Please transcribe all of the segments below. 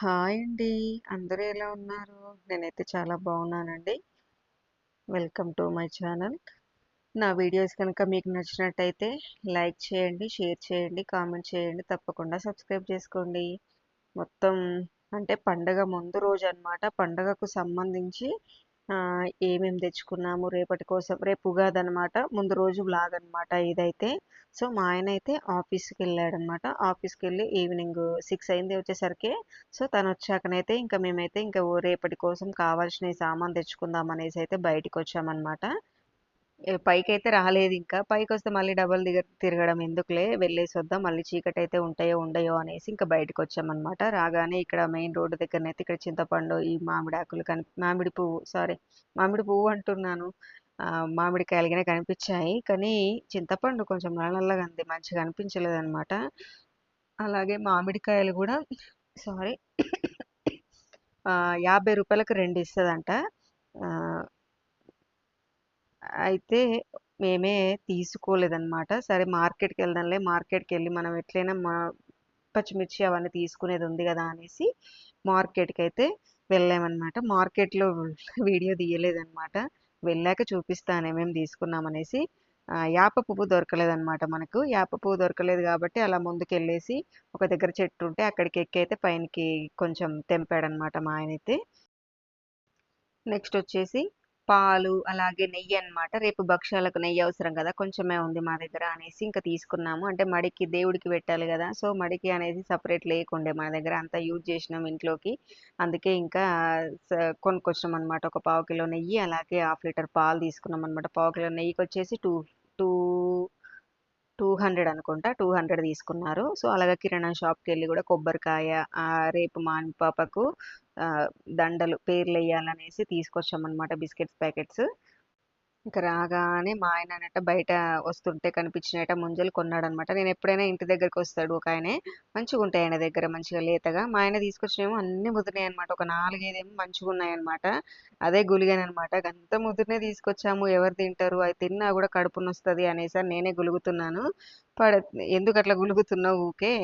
Hi అండి. అందరూ ఎలా ఉన్నారు? నేనైతే చాలా బాగున్నానండి. Welcome to my channel. నా వీడియోస్ కనుక మీకు నచ్చినట్టయితే లైక్ చేయండి, షేర్ చేయండి, కామెంట్ చేయండి. తప్పకుండా సబ్స్క్రైబ్ చేసుకోండి. మొత్తం అంటే పండగ ముందు రోజు అనమాట పండగకు సంబంధించి ఏమేమి తెచ్చుకున్నాము రేపటి కోసం రేపు ఉగాదనమాట. ముందు రోజు బ్లాగ్ అనమాట ఇదైతే. సో, మా ఆయన అయితే ఆఫీస్కి వెళ్ళాడనమాట ఆఫీస్కి వెళ్ళి ఈవినింగ్ సిక్స్ అయింది వచ్చేసరికి. సో, తనొచ్చాకనైతే ఇంకా మేమైతే ఇంకా రేపటి కోసం కావాల్సిన సామాను తెచ్చుకుందాం అనేసి అయితే బయటకొచ్చామనమాట పైకి అయితే రాలేదు ఇంకా పైకి వస్తే మళ్ళీ డబల్ దిగ తిరగడం ఎందుకులే వెళ్ళేసి వద్దాం మళ్ళీ చీకటైతే ఉంటాయో, ఉండయో అనేసి ఇంకా బయటకు వచ్చామన్నమాట రాగానే ఇక్కడ మెయిన్ రోడ్డు దగ్గరనైతే ఇక్కడ చింతపండు, ఈ మామిడాకులు కని మామిడి పువ్వు సారీ మామిడి పువ్వు అంటున్నాను. మామిడికాయలుగానే మామిడికాయలు కానీ చింతపండు కొంచెం నల్ల నల్లగా ఉంది. మంచిగా అనిపించలేదనమాట. అలాగే మామిడికాయలు కూడా సారీ యాభై రూపాయలకు రెండు ఇస్తుందంట అయితే మేమే తీసుకోలేదన్నమాట సరే మార్కెట్కి వెళ్ళడంలే మార్కెట్కి వెళ్ళి మనం ఎట్లైనా మా పచ్చిమిర్చి అవన్నీ తీసుకునేది ఉంది కదా అనేసి మార్కెట్కి అయితే వెళ్ళామనమాట. మార్కెట్‌లో వీడియో తీయలేదనమాట. వెళ్ళాక చూపిస్తాను ఏమేమి తీసుకున్నామనేసి. యాప పువ్వు దొరకలేదనమాట మనకు. యాప పువ్వు దొరకలేదు కాబట్టి అలా ముందుకెళ్ళేసి ఒక దగ్గర చెట్టు ఉంటే అక్కడికి ఎక్కైతే పైనకి కొంచెం తెంపాడనమాట మా ఆయనైతే. నెక్స్టొచ్చేసి పాలు, అలాగే నెయ్యి అనమాట రేపు భక్షాలకు నెయ్యి అవసరం కదా కొంచెమే ఉంది మా దగ్గర అనేసి ఇంకా తీసుకున్నాము. అంటే మడికి దేవుడికి పెట్టాలి కదా సో, మడికి అనేది సపరేట్ లేకుండే మన దగ్గర. అంతా యూజ్ చేసినాం ఇంట్లోకి. అందుకే ఇంకా కొనుక్కొచ్చినాం అనమాట ఒక పావు కిలో నెయ్యి, అలాగే హాఫ్ లీటర్ పాలు తీసుకున్నాం అనమాట పావు కిలో నెయ్యికి వచ్చేసి టూ టూ 200 అనుకుంటా. 200 తీసుకున్నారు. సో, అలాగే కిరాణా షాప్‌కెళ్ళి కూడా కొబ్బరికాయ రేపు మా పాపకు దండలు దండలు పేర్లెయ్యాలనేసి తీసుకొచ్చామన్నమాట బిస్కెట్స్ ప్యాకెట్స్. ఇంకా రాగానే మా ఆయననట బయట వస్తుంటే కనిపించినాయట ముంజలు కొన్నాడనమాట. నేనెప్పుడైనా ఇంటి దగ్గరికి వస్తాడు ఒక ఆయనే మంచిగా మంచిగుంటాయి ఆయన దగ్గర మంచిగా లేతగా. మా ఆయన తీసుకొచ్చినేమో అన్ని ముదిరినాయి అనమాట ఒక 4, 5 ఏమో మంచిగున్నాయనమాట. అదే గులిగాననమాట. అంత ముదిరినే తీసుకొచ్చాము ఎవరు తింటారు? అది తిన్నా కూడా కడుపు అనేసి అనేసని నేనే గులుగుతున్నాను. పడ ఎందుకట్లా గులుగుతున్నావు ఊకే?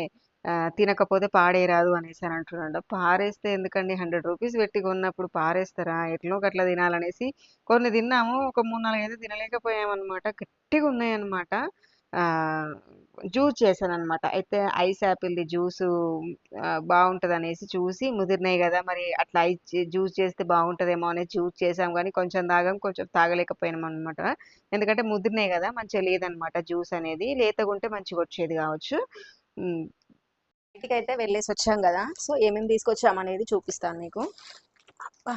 తినకపోతే పాడేరాదు అనేసి అని అంటున్నాడు. పారేస్తే ఎందుకండి? హండ్రెడ్ రూపీస్ పెట్టి కొన్నప్పుడు పారేస్తారా? ఎట్లో గట్లా తినాలనేసి కొన్ని తిన్నాము. ఒక 3, 4 అయితే గట్టిగా గట్టిగున్నాయనమాట. ఆహ్, జ్యూస్ చేశాననమాట. అయితే ఐస్ యాపిల్‌ది జ్యూస్ బాగుంటుంది అనేసి చూసి ముదిరినాయి కదా మరి అట్లా ఐస్ జ్యూస్ చేస్తే బాగుంటుందేమో అనేసి జ్యూస్ చేసాం కానీ కొంచెం తాగాం. కొంచెం తాగలేకపోయినామనమాట. ఎందుకంటే ముదిరినాయి కదా మంచిగా లేదనమాట జ్యూస్ అనేది. లేతగుంటే కావచ్చు ఇంటికి అయితే వెళ్ళేసి వచ్చాం కదా సో, ఏమేమి తీసుకొచ్చామనేది చూపిస్తాను మీకు. అబ్బా!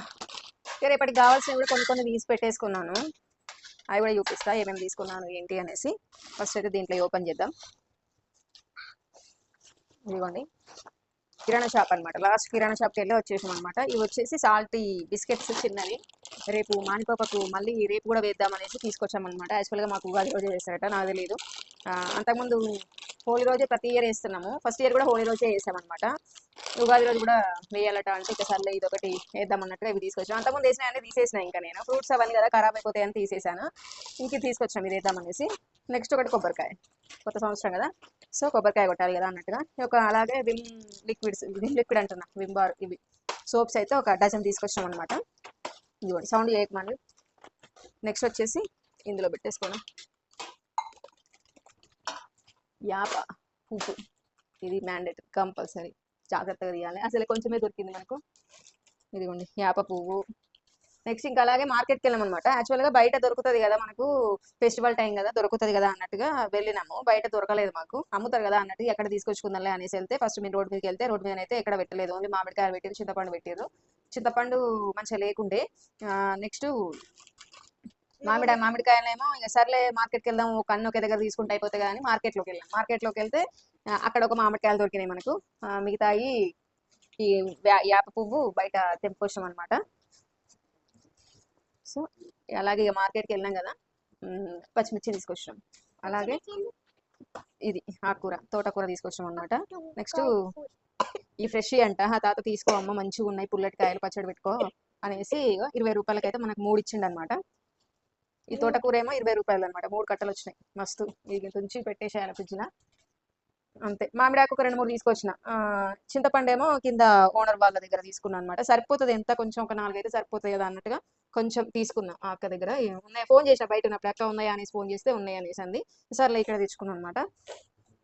రేపటికి గావాల్సినవి కూడా కొన్ని కొన్ని తీసి పెట్టేసుకున్నాను. అవి కూడా చూపిస్తా. ఏమేమి తీసుకున్నాను ఏంటి అనేసి. ఫస్ట్ అయితే దీంట్లో ఓపెన్ చేద్దాం. ఇదిగోండి. కిరాణా షాప్ అనమాట. లాస్ట్ కిరాణా షాప్కి వెళ్ళి వచ్చేసామనమాట. ఇవి వచ్చేసి సాల్టీ బిస్కెట్స్ చిన్నవి. రేపు మానిపాపకు మళ్ళీ రేపు కూడా వేద్దాం అనేసి తీసుకొచ్చామనమాట. యాక్చువల్‌గా మాకు ఉగాది రోజే వేస్తారట. నాకు తెలియదు అంతకుముందు హోలీ రోజే ప్రతి ఇయర్ వేస్తున్నాము ఫస్ట్ ఇయర్ కూడా హోలీ రోజే వేసామన్నమాట ఉగాది రోజు కూడా వేయాలట అంటే ఇక సర్లే ఇదొకటి అన్నట్టుగా ఇవి తీసుకొచ్చాం. అంతకుముందు ఏసినయన్నీ తీసేసినా ఇంకా నేను. ఫ్రూట్స్ అవన్నీ కదా ఖరాబ్ అయిపోతాయని తీసేసాను. ఇంక తీసుకొచ్చాం ఇది వేద్దామనేసి నెక్స్ట్ ఒకటి కొబ్బరికాయ. కొత్త సంవత్సరం కదా సో, కొబ్బరికాయ కొట్టాలి కదా అన్నట్టుగా. ఒక అలాగే విమ్ లిక్విడ్స్ విమ్ లిక్విడ్ అంటున్నా. విమ్ బార్ ఇవి సోప్స్ అయితే ఒక డజన్ తీసుకొచ్చామనమాట. ఇదిగోండి సౌండ్ చేయకమండి. నెక్స్ట్ వచ్చేసి ఇందులో పెట్టేసుకోండి యాప పువ్వు. ఇది మ్యాండేట్ కంపల్సరీ. జాగ్రత్తగా తీయాలి. అసలు కొంచెమే దొరికింది మనకు. ఇదిగోండి యాప పువ్వు. నెక్స్ట్ ఇంకా అలాగే మార్కెట్‌కెళ్ళామనమాట. యాక్చువల్‌గా బయట దొరుకుతుంది కదా మనకు ఫెస్టివల్ టైం కదా దొరుకుతుంది కదా అన్నట్టుగా వెళ్ళినాము. బయట దొరకలేదు మాకు. అమ్ముతారు కదా అన్నట్టు ఎక్కడ తీసుకొచ్చుకుందాంలే అనేసి వెళ్తే ఫస్ట్ మీరు రోడ్ రోడ్డు రోడ్ అయితే ఎక్కడ పెట్టలేదు. ఓన్లీ మామిడికాయలు పెట్టారు చింతపండు పెట్టారు చింతపండు మంచిగా లేకుండే. నెక్స్టు మామిడ మామిడికాయలేమో ఇగ సర్లే మార్కెట్‌కెళ్దాం ఒక అన్ని ఒకే దగ్గర తీసుకుంటే అయిపోతాయి గదా! అని మార్కెట్‌లోకెళ్ళాం. మార్కెట్‌లోకెళ్తే ఆహ్, అక్కడ ఒక మామిడికాయలు దొరికినాయి మనకు. మిగతాయి ఈ వ్యా యాప పువ్వు బయట తెంపుకొచ్చామనమాట. సో, అలాగే ఇగ మార్కెట్‌కెళ్ళినాం గదా! హ్మ్. పచ్చిమిర్చి తీసుకొచ్చినాం. అలాగే ఇది ఆకుకూర, తోటకూర తీసుకొచ్చినామనమాట. నెక్స్టు ఈ ఫ్రెష్‌యి అంట. ఆ తాత తీసుకో అమ్మ మంచిగున్నాయి పుల్లటి కాయలు పచ్చడి పెట్టుకో అనేసి ఇగో రూ. 20కైతే మనకు 3 ఇచ్చిండనమాట. ఈ తోటకూరేమో రూ. 20 అనమాట. 3 కట్టలొచ్చినాయి. మస్తు. ఇది తుంచి పెట్టేసేయాలి ఫ్రిడ్జ్‌ల. అంతే మామిడాకు ఒక రెండు మూడు తీసుకొచ్చిన ఆ, చింతపండేమో కింద ఓనర్ వాళ్ళ దగ్గర తీసుకున్నాను అనమాట సరిపోతుంది ఎంత కొంచెం ఒక నాలుగైతే సరిపోతుంది కదా అన్నట్టుగా కొంచెం తీసుకున్నా ఆ అక్క దగ్గర ఉన్నాయి ఫోన్ చేసిన బయట ఉన్నప్పుడు అక్క ఉన్నాయా అనేసి ఫోన్ చేస్తే ఉన్నాయి అనేసి అంది సర్లే ఇక్కడ తెచ్చుకున్నాను అనమాట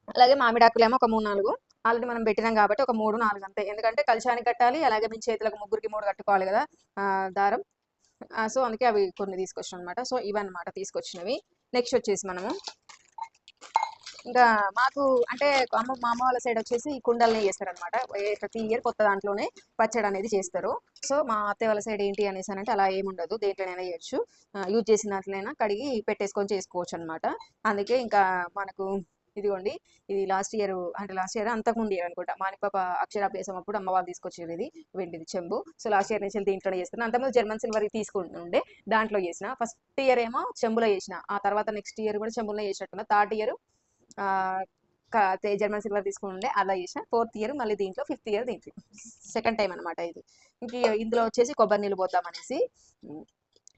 అలాగే మామిడాకులేమో ఒక మూడు నాలుగు ఆల్రెడీ మనం పెట్టినాం కాబట్టి ఒక మూడు నాలుగు అంతే. ఎందుకంటే కలిశానికి కట్టాలి అలాగే మీ చేతులకు ముగ్గురికి మూడు కట్టుకోవాలి కదా దారం. సో అందుకే అవి కొన్ని తీసుకొచ్చిన అనమాట సో ఇవన్నమాట తీసుకొచ్చినవి. నెక్స్ట్ వచ్చేసి మనము. ఇంకా మాకు అంటే అమ్మ మా అమ్మ వాళ్ళ సైడ్ వచ్చేసి ఈ కుండల్ని చేస్తారు అనమాట ప్రతి ఇయర్ కొత్త దాంట్లోనే పచ్చడి అనేది చేస్తారు. సో మా అత్తయ్య వాళ్ళ సైడ్ ఏంటి అనేసి అని అంటే అలా ఏముండదు దేంట్లోనైనా చేయొచ్చు. యూజ్ చేసిన దాంట్లోనైనా కడిగి పెట్టేసుకొని చేసుకోవచ్చు అనమాట అందుకే ఇంకా మనకు ఇదిగోండి ఇది లాస్ట్ ఇయర్ అంటే లాస్ట్ ఇయర్ అంతకుముందు ఇయర్ అనుకుంటా. మానిపాప అక్షరాభ్యాసం అప్పుడు అమ్మ వాళ్ళు తీసుకొచ్చేది ఇది వెండిది చెంబు. సో లాస్ట్ ఇయర్ నుంచి దీంట్లోనే చేస్తాను అంతకుముందు జర్మన్ సిల్వర్ తీసుకుంటుండే దాంట్లో చేసిన. ఫస్ట్ ఇయర్ ఏమో చెంబులో చేసిన. ఆ తర్వాత నెక్స్ట్ ఇయర్ కూడా చెంబులో చేసినట్టున్నా. థర్డ్ ఇయర్ జర్మన్ సిల్వర్ తీసుకుంటుండే అలా చేసిన. ఫోర్త్ ఇయర్ మళ్ళీ దీంట్లో ఫిఫ్త్ ఇయర్ దీంట్లో. సెకండ్ టైం అనమాట ఇది. ఇంక ఇందులో వచ్చేసి కొబ్బరి నీళ్ళు పోద్దాం అనేసి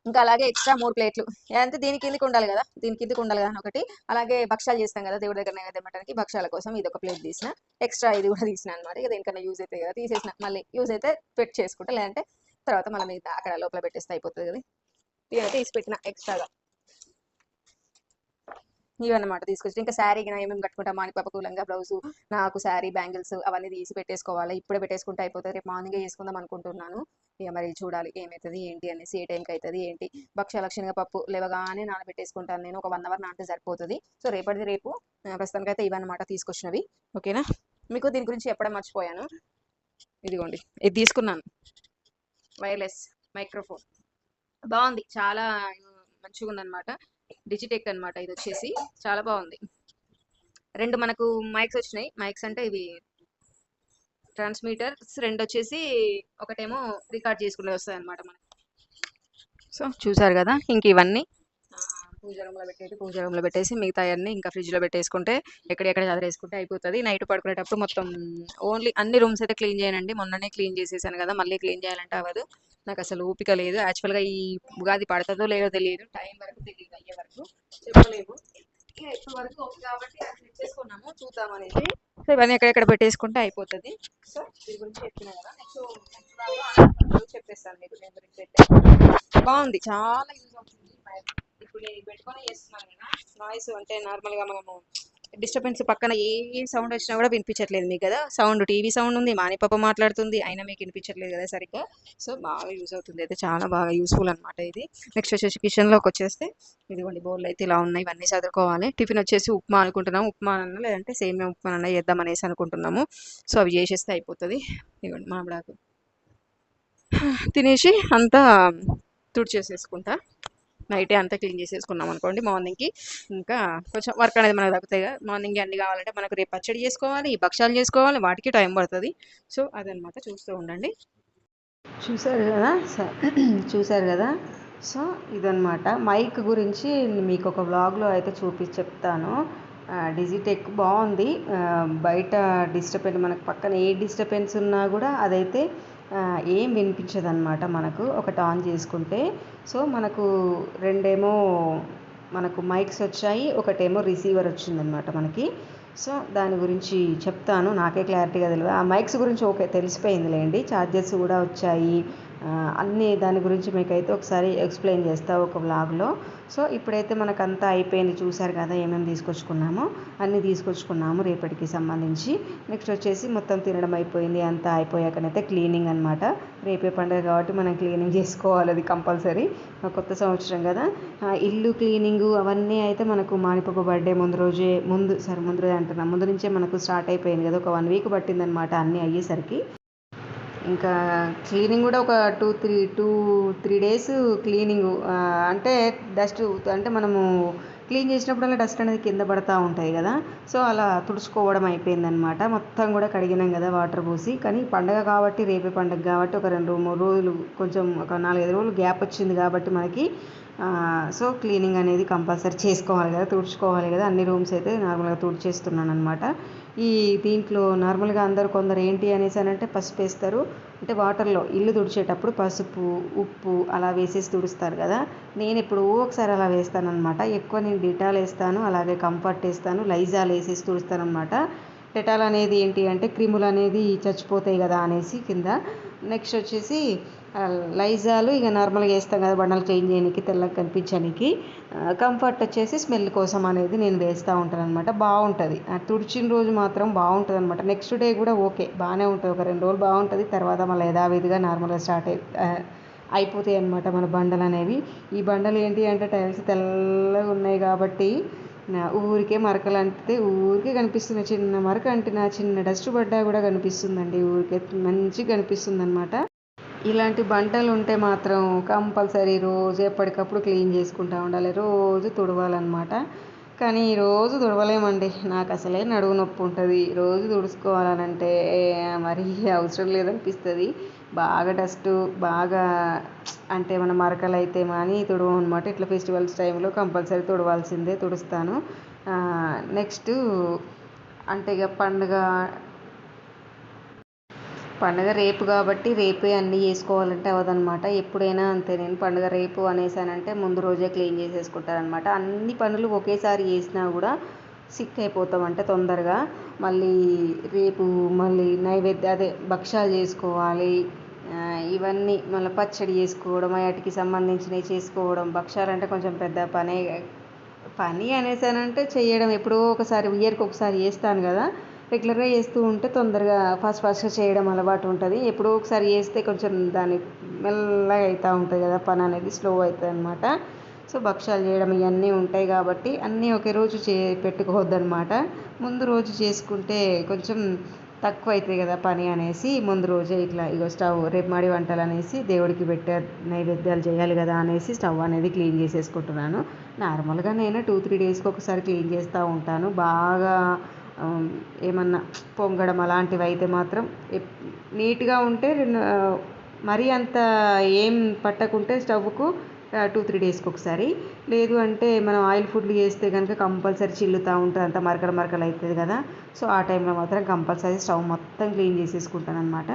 ఇంకా అలాగే ఎక్స్ట్రా మూడు ప్లేట్లు అంటే దీని కిందకి ఉండాలి కదా? దీని కిందకి ఉండాలి కదా ఒకటి. అలాగే భక్షాలు చేస్తాం కదా దేవుడి దగ్గర నైవేద్యం భక్షాల కోసం ఇది ఒక ప్లేట్ తీసిన. ఎక్స్ట్రా ఇది కూడా తీసిన అనమాట ఇక దేనికన్నా యూజ్ అవుతాయి కదా తీసేసిన. మళ్ళీ యూజ్ అయితే పెట్ చేసుకుంటా. లేదంటే తర్వాత మళ్ళీ మిగతా అక్కడ లోపల పెట్టేస్తే అయిపోతుంది కదా. ఇవి తీసి పెట్టిన ఎక్స్ట్రాగా ఇవన్నమాట తీసుకొచ్చి ఇంకా శారీ ఏమేమి కట్టుకుంటాం మాని పాపకు లంగా బ్లౌజ్ నాకు శారీ బ్యాంగిల్స్ అవన్నీ తీసి పెట్టేసుకోవాలి. ఇప్పుడే పెట్టేసుకుంటే అయిపోతుంది. రేపు మార్నింగే చేసుకుందాం అనుకుంటున్నాను. ఇక మరి చూడాలి ఏమవుతుంది ఏంటి అనేసి ఏ టైంకి అవుతుంది ఏంటి? భక్ష్యలక్షణంగా పప్పు లేవగానే నానబెట్టేసుకుంటాను నేను. ఒక వన్ అవర్ నానితే సరిపోతుంది. సో రేపటిది రేపు ప్రస్తుతానికి అయితే ఇవన్నమాట తీసుకొచ్చినవి. ఓకేనా? మీకు దీని గురించి చెప్పడం మర్చిపోయాను. ఇదిగోండి ఇది తీసుకున్నాను. Wireless microphone. బాగుంది. చాలా మంచిగా ఉందన్నమాట డిజిటెక్ అన్నమాట ఇది వచ్చేసి. చాలా బాగుంది. రెండు మనకు మైక్స్ వచ్చినాయి. మైక్స్ అంటే ఇవి ట్రాన్స్మీటర్స్ రెండు వచ్చేసి ఒకటేమో రికార్డ్ చేసుకునేది వస్తుంది అనమాట మనకి. సో చూసారు కదా? ఇంక ఇవన్నీ. పూజ రూమ్లో పెట్టేసి పూజ రూమ్లో పెట్టేసి మిగతా అన్ని ఇంకా ఫ్రిడ్జ్లో పెట్టేసుకుంటే ఎక్కడెక్కడ చదివేసుకుంటే అయిపోతుంది. నైట్ పడుకునేటప్పుడు మొత్తం ఓన్లీ అన్ని రూమ్స్ అయితే క్లీన్ చేయనండి. మొన్ననే క్లీన్ చేసేసాను కదా మళ్ళీ క్లీన్ చేయాలంటే అవ్వదు. నాకు అసలు ఓపిక లేదు. యాక్చువల్గా ఈ ఉగాది పడుతుందో లేదో తెలియదు. టైం వరకు తెలియదు అయ్యే వరకు చెప్పలేము. వరకు ఓకే కాబట్టి చూద్దాం అనేది సో ఇవన్నీ ఎక్కడెక్కడ పెట్టేసుకుంటే అయిపోతుంది. సో దీని గురించి చెప్పిన కదా నెక్స్ట్ చెప్పేస్తాను మీకు గురించి బాగుంది. చాలా యూజ్ అవుతుంది ఇప్పుడు నేను పెట్టుకొని చేస్తున్నాను కదా నాయిస్ అంటే నార్మల్గా మనము డిస్టర్బెన్స్ పక్కన ఏ సౌండ్ వచ్చినా కూడా వినిపించట్లేదు మీకు కదా. సౌండ్ టీవీ సౌండ్ ఉంది మానిపప్ప మాట్లాడుతుంది అయినా మీకు వినిపించట్లేదు కదా సరిగ్గా. సో బాగా యూజ్ అవుతుంది. అయితే చాలా బాగా యూస్ఫుల్ అనమాట ఇది. నెక్స్ట్ వచ్చేసి కిచెన్లోకి వచ్చేస్తే ఇదిగోండి బౌల్ అయితే ఇలా ఉన్నాయి ఇవన్నీ చదువుకోవాలి టిఫిన్ వచ్చేసి ఉప్మా అనుకుంటున్నాము. ఉప్మా అన్న లేదంటే సేమియా ఉప్మా అన్న చేద్దాం అనేసి అనుకుంటున్నాము. సో అవి చేసేస్తే అయిపోతుంది. ఇదిగోండి మామిడాకు. తినేసి అంతా తుడిచేసేసుకుంటా. నైటే అంతా క్లీన్ చేసేసుకున్నాం అనుకోండి మార్నింగ్కి. ఇంకా కొంచెం వర్క్ అనేది మనకు తగ్గుతాయి కదా మార్నింగ్ అన్ని కావాలంటే మనకు రేపు పచ్చడి చేసుకోవాలి భక్షాలు చేసుకోవాలి వాటికి టైం పడుతుంది. సో అదనమాట చూస్తూ ఉండండి. చూసారు కదా స- చూసారు కదా? సో ఇదనమాట మైక్ గురించి మీకు ఒక వ్లాగ్లో అయితే చూపించి చెప్తాను. డిజిటెక్ బాగుంది. బయట డిస్టర్బెన్స్ మనకు పక్కన ఏ డిస్టర్బెన్స్ ఉన్నా కూడా అదైతే ఏం వినిపించదు అనమాట మనకు. ఒకటి ఆన్ చేసుకుంటే సో మనకు రెండేమో మనకు మైక్స్ వచ్చాయి ఒకటేమో రిసీవర్ వచ్చిందనమాట మనకి. సో దాని గురించి చెప్తాను. నాకే క్లారిటీగా తెలియదు ఆ మైక్స్ గురించి ఓకే తెలిసిపోయిందిలేండి. ఛార్జెస్ కూడా వచ్చాయి. అన్నీ దాని గురించి మీకైతే ఒకసారి ఎక్స్ప్లెయిన్ చేస్తా ఒక వ్లాగ్లో. సో ఇప్పుడైతే మనకంతా అయిపోయింది. చూసారు కదా ఏమేమి తీసుకొచ్చుకున్నామో? అన్నీ తీసుకొచ్చుకున్నాము రేపటికి సంబంధించి. నెక్స్ట్ వచ్చేసి మొత్తం తినడం అయిపోయింది. అంతా అయిపోయాకనైతే క్లీనింగ్ అనమాట రేపే పండుగ కాబట్టి మనం క్లీనింగ్ చేసుకోవాలి. అది కంపల్సరీ. కొత్త సంవత్సరం కదా. ఇల్లు క్లీనింగ్ అవన్నీ అయితే మనకు మానిపప్ప బర్త్డే ముందు రోజే ముందు సరే ముందు రోజే అంటున్నాం ముందు నుంచే మనకు స్టార్ట్ అయిపోయింది కదా. ఒక వన్ వీక్ పట్టిందనమాట అన్నీ అయ్యేసరికి. ఇంకా క్లీనింగ్ కూడా ఒక two three two three days cleaning. అంటే డస్ట్ అంటే మనము క్లీన్ చేసినప్పుడల్లా డస్ట్ అనేది కింద పడతా ఉంటాయి కదా. సో అలా తుడుచుకోవడం అయిపోయిందనమాట మొత్తం కూడా కడిగినాం కదా వాటర్ పోసి. కానీ పండగ కాబట్టి రేపే పండగ కాబట్టి ఒక రెండు మూడు రోజులు కొంచెం ఒక నాలుగైదు రోజులు గ్యాప్ వచ్చింది కాబట్టి మనకి సో క్లీనింగ్ అనేది కంపల్సరీ చేసుకోవాలి కదా తుడుచుకోవాలి కదా. అన్ని రూమ్స్ అయితే నార్మల్గా తుడిచేస్తున్నాను అనమాట ఈ దీంట్లో నార్మల్గా అందరు కొందరు ఏంటి అనేసి అని అంటే పసుపు వేస్తారు. అంటే వాటర్లో ఇల్లు తుడిచేటప్పుడు పసుపు ఉప్పు అలా వేసేసి తుడుస్తారు కదా. నేను ఇప్పుడు ఒకసారి అలా వేస్తాను అనమాట ఎక్కువ నేను డిటాల్ వేస్తాను అలాగే కంఫర్ట్ వేస్తాను లైజాల్ వేసేసి తుడుస్తాను అనమాట డెటాల్ అనేది ఏంటి అంటే క్రిములు అనేది చచ్చిపోతాయి కదా అనేసి కింద. నెక్స్ట్ వచ్చేసి లైజాలు ఇక నార్మల్గా వేస్తాం కదా బండలు క్లీన్ చేయడానికి తెల్లగా కనిపించడానికి కంఫర్ట్ వచ్చేసి స్మెల్ కోసం అనేది నేను వేస్తూ ఉంటాను అనమాట బాగుంటుంది తుడిచిన రోజు మాత్రం బాగుంటుంది అనమాట నెక్స్ట్ డే కూడా ఓకే బాగానే ఉంటుంది. ఒక రెండు రోజులు బాగుంటుంది. తర్వాత మళ్ళీ యథావిధిగా నార్మల్గా స్టార్ట్ అయి అయిపోతాయి అనమాట మన బండలు అనేవి. ఈ బండలు ఏంటి అంటే టైల్స్ తెల్లగా ఉన్నాయి కాబట్టి ఊరికే మరకలు అంటితే ఊరికే కనిపిస్తుంది చిన్న మరక అంటిన చిన్న డస్ట్ పడ్డా కూడా కనిపిస్తుందండి ఊరికే. మంచిగా కనిపిస్తుంది అనమాట ఇలాంటి బంటలు ఉంటే మాత్రం కంపల్సరీ రోజు ఎప్పటికప్పుడు క్లీన్ చేసుకుంటూ ఉండాలి. రోజు తుడవాలన్నమాట. కానీ రోజు తుడవలేమండి. నాకు అసలే నడువు నొప్పి ఉంటుంది. రోజు తుడుచుకోవాలనంటే మరి అవసరం లేదనిపిస్తుంది. బాగా డస్ట్ బాగా అంటే మన మరకలు అయితే మాని తుడవం అనమాట ఇట్లా ఫెస్టివల్స్ టైంలో కంపల్సరీ తుడవాల్సిందే తుడుస్తాను. నెక్స్ట్ అంటే ఇక పండుగ పండుగ రేపు కాబట్టి రేపే అన్నీ చేసుకోవాలంటే అవదనమాట ఎప్పుడైనా అంతే నేను పండుగ రేపు అనేసానంటే ముందు రోజే క్లీన్ చేసేసుకుంటారనమాట అన్ని పనులు ఒకేసారి చేసినా కూడా సిక్ అయిపోతాం అంటే తొందరగా. మళ్ళీ రేపు మళ్ళీ నైవేద్య అదే భక్షాలు చేసుకోవాలి. ఇవన్నీ మళ్ళీ పచ్చడి చేసుకోవడం వాటికి సంబంధించినవి చేసుకోవడం. భక్షాలు అంటే కొంచెం పెద్ద పనే పని అనేసానంటే చేయడం. ఎప్పుడో ఒకసారి ఇయర్కి ఒకసారి చేస్తాను కదా. రెగ్యులర్గా చేస్తూ ఉంటే తొందరగా ఫాస్ట్ ఫాస్ట్గా చేయడం అలవాటు ఉంటుంది. ఎప్పుడో ఒకసారి చేస్తే కొంచెం దాని మెల్లగా అవుతూ ఉంటుంది కదా పని అనేది స్లో అవుతుంది అనమాట సో భక్షాలు చేయడం ఇవన్నీ ఉంటాయి కాబట్టి అన్నీ ఒకే రోజు చే పెట్టుకోవద్దనమాట ముందు రోజు చేసుకుంటే కొంచెం తక్కువ అవుతుంది కదా పని అనేసి ముందు రోజే ఇట్లా ఇగో స్టవ్ రేపు మడి వంటలు అనేసి దేవుడికి పెట్టే నైవేద్యాలు చేయాలి కదా అనేసి స్టవ్ అనేది క్లీన్ చేసేసుకుంటున్నాను. నార్మల్గా నేను టూ త్రీ డేస్కి ఒకసారి క్లీన్ చేస్తూ ఉంటాను. బాగా ఏమన్నా పొంగడం అలాంటివి అయితే మాత్రం నీట్గా ఉంటే రెండు మరీ అంత ఏం పట్టకుంటే స్టవ్కు టూ త్రీ డేస్కి ఒకసారి. లేదు అంటే మనం ఆయిల్ ఫుడ్లు చేస్తే కనుక కంపల్సరీ చిల్లుతూ ఉంటుంది అంత మరకలు మరకలు అవుతుంది కదా. సో ఆ టైంలో మాత్రం కంపల్సరీ స్టవ్ మొత్తం క్లీన్ చేసేసుకుంటాను అనమాట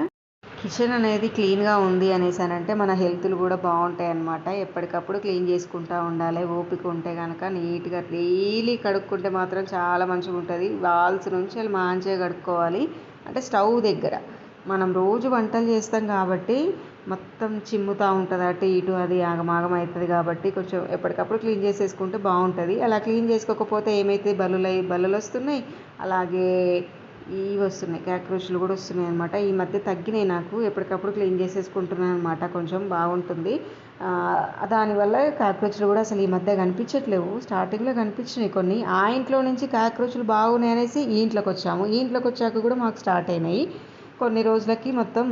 కిచెన్ అనేది క్లీన్గా ఉంది అనేసానంటే మన హెల్త్లు కూడా బాగుంటాయి అన్నమాట ఎప్పటికప్పుడు క్లీన్ చేసుకుంటూ ఉండాలి. ఓపిక ఉంటే కనుక నీట్గా డైలీ కడుక్కుంటే మాత్రం చాలా మంచిగా ఉంటుంది వాల్స్ నుంచి వాళ్ళు మంచిగా కడుక్కోవాలి. అంటే స్టవ్ దగ్గర. మనం రోజు వంటలు చేస్తాం కాబట్టి మొత్తం చిమ్ముతూ ఉంటుంది. అటు ఇటు అది ఆగమాగం అవుతుంది కాబట్టి కొంచెం ఎప్పటికప్పుడు క్లీన్ చేసేసుకుంటే బాగుంటుంది. అలా క్లీన్ చేసుకోకపోతే ఏమైతే బలులై బల్లులు వస్తున్నాయి అలాగే ఇవి వస్తున్నాయి కాక్రోచ్లు కూడా వస్తున్నాయి అనమాట ఈ మధ్య తగ్గినాయి నాకు. ఎప్పటికప్పుడు క్లీన్ చేసేసుకుంటున్నాను అనమాట కొంచెం బాగుంటుంది. దానివల్ల కాక్రోచ్లు కూడా అసలు ఈ మధ్య కనిపించట్లేవు. స్టార్టింగ్లో కనిపించినాయి కొన్ని. ఆ ఇంట్లో నుంచి కాక్రోచ్లు బాగున్నాయి అనేసి ఈ ఇంట్లోకి వచ్చాము. ఈ ఇంట్లోకి వచ్చాక కూడా మాకు స్టార్ట్ అయినాయి. కొన్ని రోజులకి మొత్తం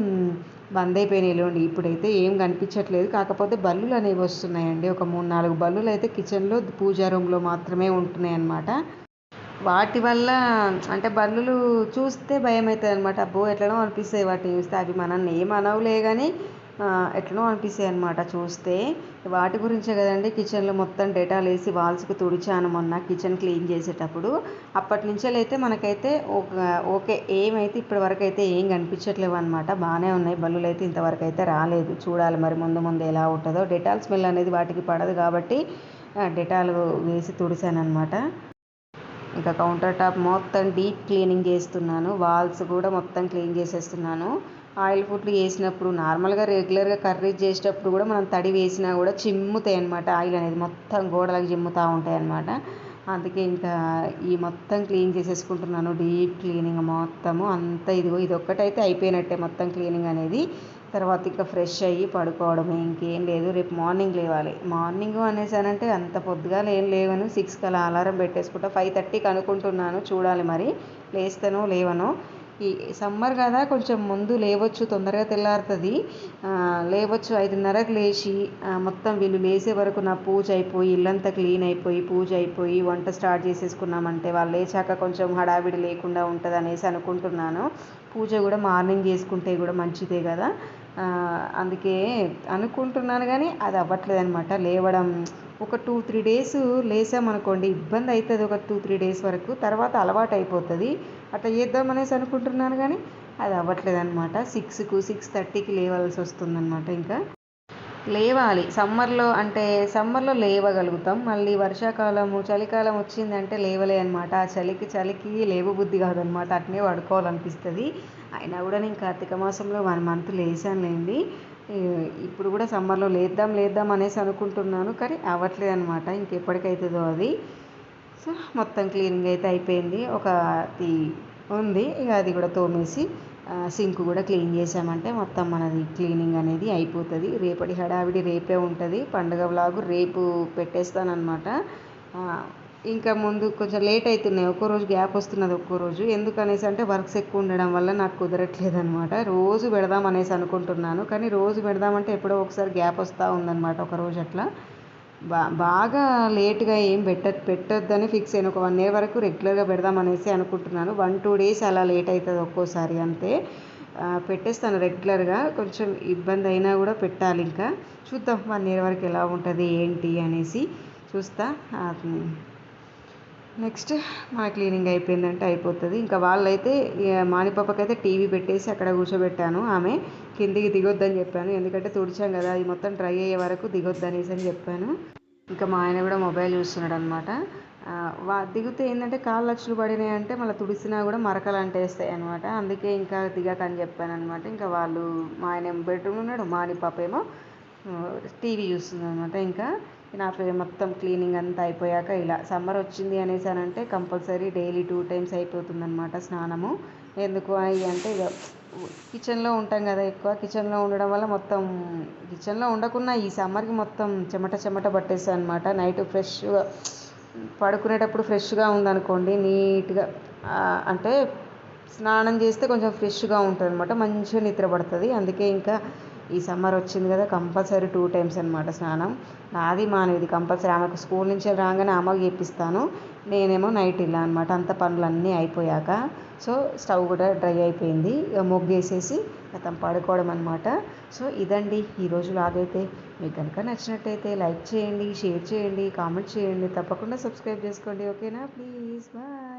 బంద్ అయిపోయినాయి ఇప్పుడైతే ఏం కనిపించట్లేదు. కాకపోతే బల్లులు అనేవి వస్తున్నాయండి. ఒక మూడు నాలుగు బల్లులు అయితే కిచెన్లో పూజా రూమ్లో మాత్రమే ఉంటున్నాయి అన్నమాట. వాటి వల్ల అంటే బల్లులు చూస్తే భయం అవుతుంది అనమాట అబ్బో ఎట్లనో అనిపిస్తాయి వాటిని చూస్తే. అవి మనల్ని ఏం అనవులే కానీ ఎట్లనో అనిపిస్తాయి అనమాట చూస్తే. వాటి గురించే కదండి కిచెన్లో మొత్తం డెటాల్ వేసి వాల్స్కి తుడిచాను మొన్న కిచెన్ క్లీన్ చేసేటప్పుడు. అప్పటి నుంచేలైతే అయితే మనకైతే ఒక ఓకే ఏమైతే ఇప్పటి వరకు అయితే ఏం కనిపించట్లేవు అనమాట బాగానే ఉన్నాయి బల్లులు అయితే ఇంతవరకు అయితే రాలేదు. చూడాలి మరి ముందు ముందు ఎలా ఉంటుందో. డెటాల్ స్మెల్ అనేది వాటికి పడదు కాబట్టి డెటాల్ వేసి తుడిచాను అనమాట ఇంకా కౌంటర్ టాప్ మొత్తం డీప్ క్లీనింగ్ చేస్తున్నాను. వాల్స్ కూడా మొత్తం క్లీన్ చేసేస్తున్నాను. ఆయిల్ ఫుడ్లు వేసినప్పుడు నార్మల్గా రెగ్యులర్గా కర్రీస్ చేసేటప్పుడు కూడా మనం తడి వేసినా కూడా చిమ్ముతాయి అనమాట ఆయిల్ అనేది మొత్తం గోడలకు చిమ్ముతూ ఉంటాయి అనమాట అందుకే ఇంకా ఈ మొత్తం క్లీన్ చేసేసుకుంటున్నాను. డీప్ క్లీనింగ్ మొత్తము అంతా ఇదిగో ఇది ఒక్కటైతే అయిపోయినట్టే మొత్తం క్లీనింగ్ అనేది. తర్వాత ఇంకా ఫ్రెష్ అయ్యి పడుకోవడమే ఇంకేం లేదు. రేపు మార్నింగ్ లేవాలి. మార్నింగ్ అనేసానంటే అంత పొద్దుగా ఏం లేవను. సిక్స్కి అలా అలారం పెట్టేసుకుంటా ఫైవ్ థర్టీకి అనుకుంటున్నాను. చూడాలి మరి. లేస్తానో లేవనో. ఈ సమ్మర్ కదా కొంచెం ముందు లేవచ్చు తొందరగా తెల్లారుతుంది. లేవచ్చు ఐదున్నరకు లేచి మొత్తం వీళ్ళు లేసే వరకు నా పూజ అయిపోయి ఇల్లంతా క్లీన్ అయిపోయి పూజ అయిపోయి వంట స్టార్ట్ చేసేసుకున్నామంటే వాళ్ళు లేచాక కొంచెం హడావిడి లేకుండా ఉంటుంది అనేసి అనుకుంటున్నాను. పూజ కూడా మార్నింగ్ చేసుకుంటే కూడా మంచిదే కదా. అందుకే అనుకుంటున్నాను కానీ అది అవ్వట్లేదు అనమాట లేవడం ఒక టూ త్రీ డేస్ లేసామనుకోండి ఇబ్బంది అవుతుంది ఒక టూ త్రీ డేస్ వరకు. తర్వాత అలవాటు అయిపోతుంది. అట్లా చేద్దామనేసి అనుకుంటున్నాను కానీ అది అవ్వట్లేదు అనమాట సిక్స్కు సిక్స్ థర్టీకి లేవాల్సి వస్తుందన్నమాట ఇంకా. లేవాలి. సమ్మర్లో అంటే సమ్మర్లో లేవగలుగుతాం. మళ్ళీ వర్షాకాలము చలికాలం వచ్చిందంటే లేవలే అనమాట ఆ చలికి చలికి లేవబుద్ధి కాదనమాట అట్నే పడుకోవాలనిపిస్తుంది. అయినా కూడా నేను కార్తీక మాసంలో వన్ మంత్ లేచానులేండి. ఇప్పుడు కూడా సమ్మర్లో లేద్దాం లేద్దాం అనేసి అనుకుంటున్నాను. కానీ అవ్వట్లేదు అనమాట ఇంకెప్పటికైతుందో అది. సో మొత్తం క్లీనింగ్ అయితే అయిపోయింది. ఒక ఉంది. ఇక అది కూడా తోమేసి సింక్ కూడా క్లీన్ చేసామంటే మొత్తం మనది క్లీనింగ్ అనేది అయిపోతుంది. రేపటి హడావిడి రేపే ఉంటుంది. పండుగ వ్లాగు రేపు పెట్టేస్తానమాట ఇంకా ముందు కొంచెం లేట్ అవుతున్నాయి ఒక్కో రోజు గ్యాప్ వస్తున్నది ఒక్కో రోజు. ఎందుకనేసి అంటే వర్క్స్ ఎక్కువ ఉండడం వల్ల నాకు కుదరట్లేదు అనమాట రోజు పెడదాం అనేసి అనుకుంటున్నాను. కానీ రోజు పెడదామంటే ఎప్పుడో ఒకసారి గ్యాప్ వస్తూ ఉందన్నమాట. ఒక రోజు అట్లా. బా బాగా లేట్గా ఏం పెట్ట పెట్టొద్దని ఫిక్స్ అయిన ఒక వన్ ఇయర్ వరకు రెగ్యులర్గా పెడదాం అనేసి అనుకుంటున్నాను. వన్ టూ డేస్ అలా లేట్ అవుతుంది ఒక్కోసారి అంతే. పెట్టేస్తాను రెగ్యులర్గా. కొంచెం ఇబ్బంది అయినా కూడా పెట్టాలి ఇంకా. చూద్దాం వన్ ఇయర్ వరకు ఎలా ఉంటుంది ఏంటి అనేసి చూస్తా. ఆ, నెక్స్ట్ మా క్లీనింగ్ అయిపోయిందంటే అయిపోతుంది. ఇంకా వాళ్ళైతే ఇక మానిపాపకైతే టీవీ పెట్టేసి అక్కడ కూర్చోబెట్టాను ఆమె. కిందికి దిగొద్దని చెప్పాను. ఎందుకంటే తుడిచాం కదా అది మొత్తం డ్రై అయ్యే వరకు దిగొద్దనేసి అని చెప్పాను. ఇంకా మా ఆయన కూడా మొబైల్ చూస్తున్నాడు అనమాట వా దిగితే ఏంటంటే కాళ్ళు లక్షలు పడినాయి అంటే మళ్ళీ తుడిసినా కూడా మరకలు అంటేస్తాయి అనమాట అందుకే ఇంకా దిగకని చెప్పాను అనమాట ఇంకా వాళ్ళు మా ఆయన బెడ్రూమ్ ఉన్నాడు మాని పాప ఏమో టీవీ చూస్తుంది అనమాట ఇంకా నా మొత్తం క్లీనింగ్ అంతా అయిపోయాక ఇలా సమ్మర్ వచ్చింది అనేసి అని అంటే కంపల్సరీ డైలీ టూ టైమ్స్ అయిపోతుందన్నమాట స్నానము. ఎందుకు అవి అంటే ఇక కిచెన్లో ఉంటాం కదా ఎక్కువ. కిచెన్లో ఉండడం వల్ల మొత్తం కిచెన్లో ఉండకున్నా ఈ సమ్మర్కి మొత్తం చెమట చెమట పట్టేస్తాను అనమాట నైట్ ఫ్రెష్గా పడుకునేటప్పుడు ఫ్రెష్గా ఉందనుకోండి నీట్గా అంటే స్నానం చేస్తే కొంచెం ఫ్రెష్గా ఉంటుంది అనమాట మంచిగా నిద్ర పడుతుంది. అందుకే ఇంకా ఈ సమ్మర్ వచ్చింది కదా కంపల్సరీ టూ టైమ్స్ అనమాట స్నానం. నాది మానేది కంపల్సరీ. ఆమెకు స్కూల్ నుంచి రాగానే అమ్మకి చేపిస్తాను. నేనేమో నైట్ ఇలా అనమాట అంత పనులన్నీ అయిపోయాక సో స్టవ్ కూడా డ్రై అయిపోయింది. ఇక మొగ్గేసేసి గతం పడుకోవడం అనమాట సో ఇదండి ఈరోజు లాగైతే మీకు కనుక నచ్చినట్టయితే లైక్ చేయండి షేర్ చేయండి కామెంట్ చేయండి. తప్పకుండా సబ్స్క్రైబ్ చేసుకోండి. ఓకేనా? ప్లీజ్. బాయ్.